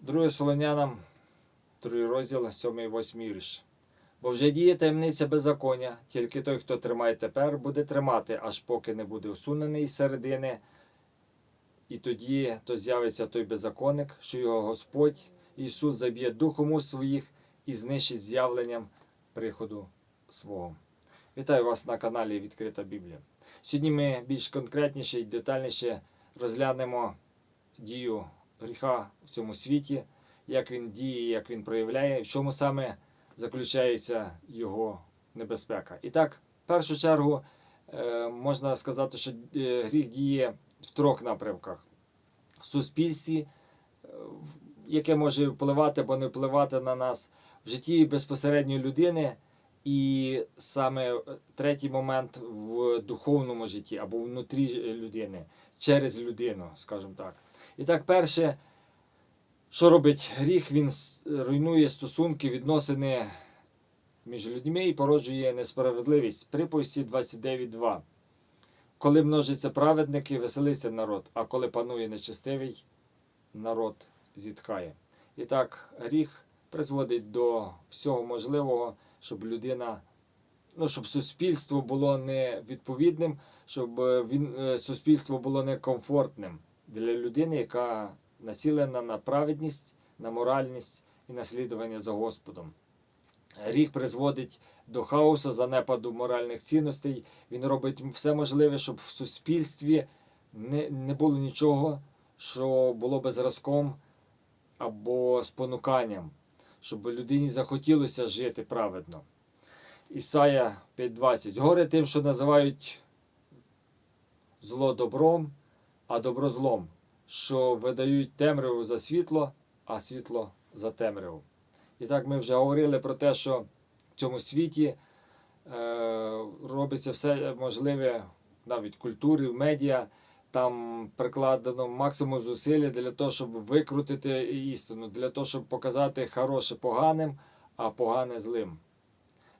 Друге Солонянам, другий розділ, 7 і 8 вірш. Бо вже діє таємниця беззаконня, тільки той, хто тримає тепер, буде тримати, аж поки не буде усунений із середини. І тоді то з'явиться той беззаконник, що його Господь Ісус заб'є духом у своїх і знищить з'явленням приходу свого. Вітаю вас на каналі Відкрита Біблія. Сьогодні ми більш конкретніше і детальніше розглянемо дію гріха в цьому світі, як він діє, як він проявляє, в чому саме заключається його небезпека. І так, в першу чергу, е, можна сказати, що е, гріх діє в трьох напрямках: в суспільстві, е, яке може впливати або не впливати на нас, в житті безпосередньої людини. І саме третій момент в духовному житті або внутрі людини, через людину, скажімо так. І так, перше, що робить гріх, він руйнує стосунки, відносини між людьми і породжує несправедливість. Приповісті 29.2. Коли множиться праведники, веселиться народ, а коли панує нечестивий, народ зітхає. І так, гріх призводить до всього можливого, щоб людина, ну, щоб суспільство було не відповідним, щоб е, він, е, суспільство було некомфортним для людини, яка націлена на праведність, на моральність і наслідування за Господом. Гріх призводить до хаосу, занепаду моральних цінностей. Він робить все можливе, щоб в суспільстві не, не було нічого, що було би зразком або спонуканням, щоб людині захотілося жити праведно. Ісая 5.20. Горе тим, що називають зло добром, а добро злом, що видають темряву за світло, а світло за темряву. І так ми вже говорили про те, що в цьому світі е, робиться все можливе навіть в культурі, в медіа. Там прикладено максимум зусилля для того, щоб викрутити істину, для того, щоб показати хороше поганим, а погане злим.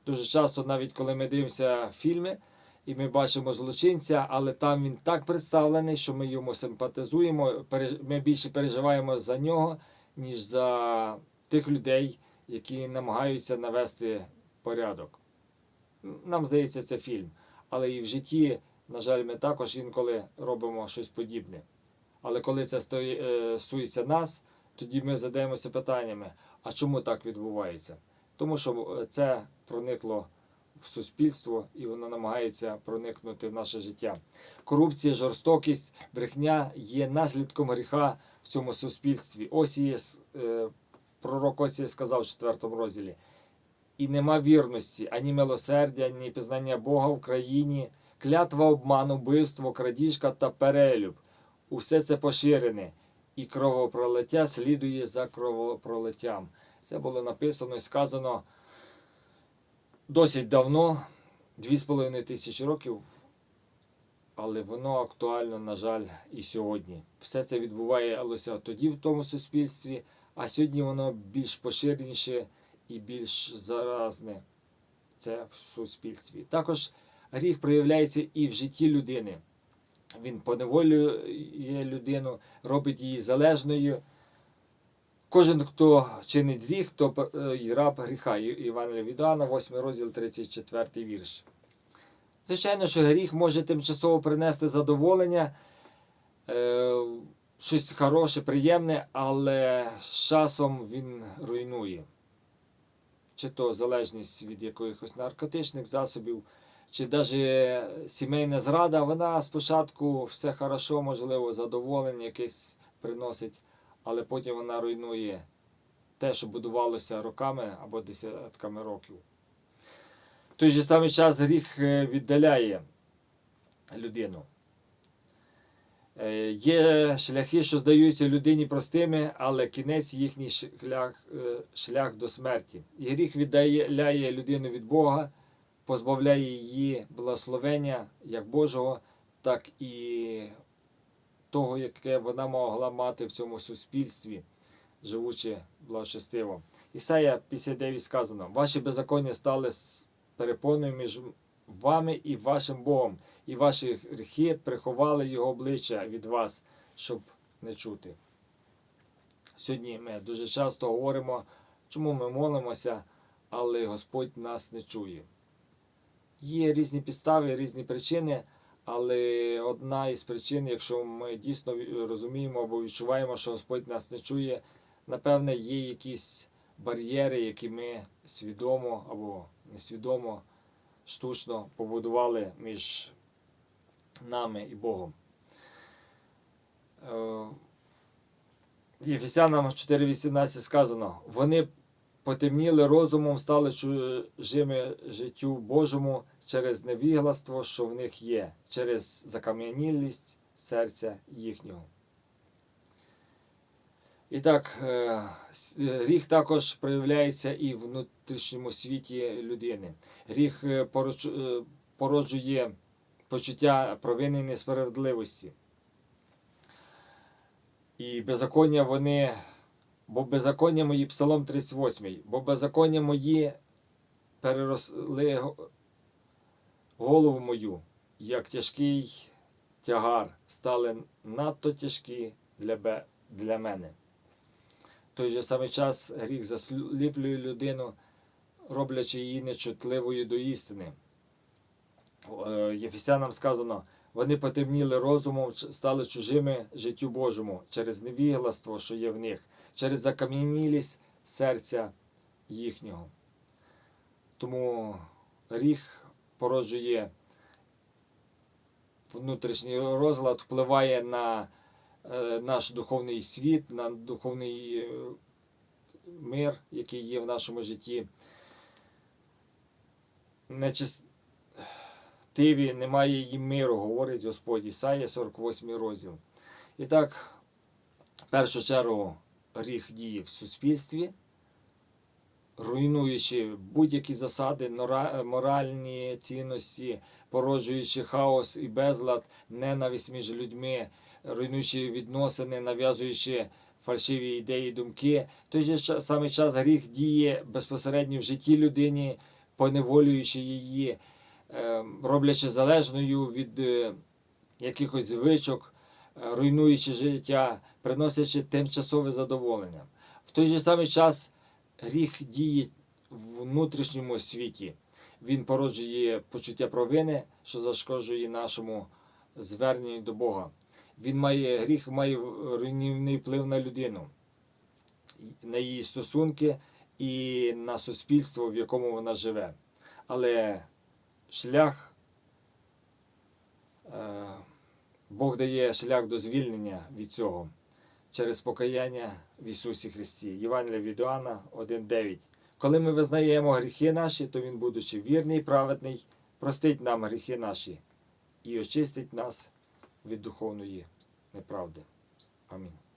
Дуже часто, навіть коли ми дивимося фільми, і ми бачимо злочинця, але там він так представлений, що ми йому симпатизуємо, ми більше переживаємо за нього, ніж за тих людей, які намагаються навести порядок. Нам здається, це фільм. Але і в житті, на жаль, ми також інколи робимо щось подібне. Але коли це е, стосується нас, тоді ми задаємося питаннями: а чому так відбувається? Тому що е, це проникло в суспільство і воно намагається проникнути в наше життя. Корупція, жорстокість, брехня є наслідком гріха в цьому суспільстві. Осія, е, пророк Осія сказав в 4 розділі. І нема вірності, ані милосердя, ані пізнання Бога в країні, клятва обману, вбивство, крадіжка та перелюб. Усе це поширене, і кровопролиття слідує за кровопролиттям. Це було написано і сказано досить давно, 2,5 тисячі років, але воно актуально, на жаль, і сьогодні. Все це відбувалося тоді в тому суспільстві, а сьогодні воно більш поширеніше і більш заразне. Це в суспільстві. Також гріх проявляється і в житті людини. Він поневолює людину, робить її залежною. Кожен, хто чинить гріх, то е, і раб гріха. Іван від Іоанна, 8 розділ, 34 вірш. Звичайно, що гріх може тимчасово принести задоволення, е, щось хороше, приємне, але з часом він руйнує. Чи то залежність від якихось наркотичних засобів, чи навіть сімейна зрада, вона спочатку все хорошо, можливо, задоволення якесь приносить, але потім вона руйнує те, що будувалося роками або десятками років. В той же самий час гріх е, віддаляє людину. Е, Є шляхи, що здаються людині простими, але кінець їхній шлях, е, шлях до смерті. І гріх віддаляє людину від Бога, позбавляє її благословення як Божого, так і того, яке вона могла мати в цьому суспільстві, живучи благочестиво. Ісая 59 сказано: Ваші беззаконня стали перепоною між вами і вашим Богом, і ваші гріхи приховали його обличчя від вас, щоб не чути. Сьогодні ми дуже часто говоримо, чому ми молимося, але Господь нас не чує. Є різні підстави, різні причини, але одна із причин, якщо ми дійсно розуміємо або відчуваємо, що Господь нас не чує, напевне, є якісь бар'єри, які ми свідомо або несвідомо, штучно побудували між нами і Богом. Е, Єфесянам 4.18 сказано: вони потемніли розумом, стали чужими життю Божому через невігластво, що в них є, через закам'янілість серця їхнього. І так, е, гріх також проявляється і в внутрішньому світі людини. Гріх е, е, породжує почуття провини несправедливості. І беззаконня вони, бо беззаконня мої, Псалом 38, бо беззаконня мої переросли голову мою, як тяжкий тягар, стали надто тяжкі для, бе- для мене. Той же самий час гріх засліплює людину, роблячи її нечутливою до істини. Е, Єфесянам сказано, вони потемніли розумом, стали чужими життю Божому через невігластво, що є в них, через закам'янілість серця їхнього. Тому гріх породжує внутрішній розлад, впливає на е, наш духовний світ, на духовний е, мир, який є в нашому житті. Нечистиві немає їм миру, говорить Господь Ісая, 48 розділ. І так, в першу чергу, гріх діє в суспільстві, руйнуючи будь-які засади, моральні цінності, породжуючи хаос і безлад, ненависть між людьми, руйнуючи відносини, нав'язуючи фальшиві ідеї, думки. Той же самий час гріх діє безпосередньо в житті людини, поневолюючи її, е, роблячи залежною від е, якихось звичок, руйнуючи життя, приносячи тимчасове задоволення. В той же самий час гріх діє в внутрішньому світі. Він породжує почуття провини, що зашкоджує нашому зверненню до Бога. Він має гріх має руйнівний вплив на людину, на її стосунки і на суспільство, в якому вона живе. Але шлях, е, Бог дає шлях до звільнення від цього через покаяння в Ісусі Христі. Євангелія від Іоанна 1.9. Коли ми визнаємо гріхи наші, то Він, будучи вірний і праведний, простить нам гріхи наші і очистить нас від духовної неправди. Амінь.